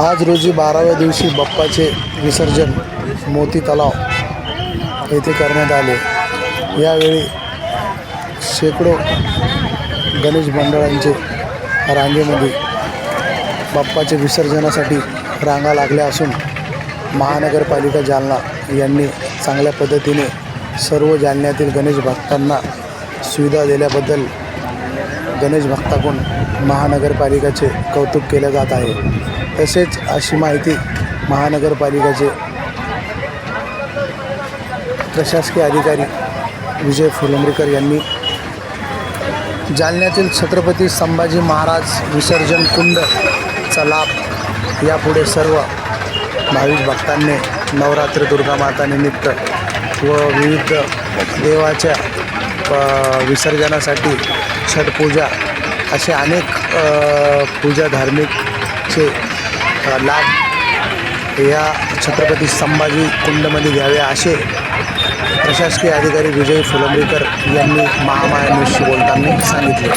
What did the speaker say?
आज रोजी बाराव्या दिवशी बाप्पाचे विसर्जन मोती तलाव येथे करण्यात आले. यावेळी शेकडो गणेश मंडळांचे रांगेमध्ये बाप्पाचे विसर्जनासाठी रांगा लागल्या असून महानगरपालिका जालना यांनी चांगल्या पद्धतीने सर्व जालन्यातील गणेश भक्तांना सुविधा दिल्याबद्दल गणेश भक्ताकडून महानगरपालिकेचे कौतुक केले जात आहे. तसेच अशी माहिती महानगरपालिकेचे प्रशासकीय अधिकारी विजय फुलंब्रीकर यांनी जालन्यातील छत्रपती संभाजी महाराज विसर्जन कुंडचा लाभ यापुढे सर्व भाविक भक्तांनी नवरात्र दुर्गा माता निमित्त व विविध देवाच्या विसर्जनासाठी छटपूजा असे अनेक पूजा धार्मिकचे लाभ या छत्रपती संभाजी कुंडमध्ये घ्यावे असे प्रशासकीय अधिकारी विजय फुलंब्रीकर यांनी महामाया बोलताना सांगितले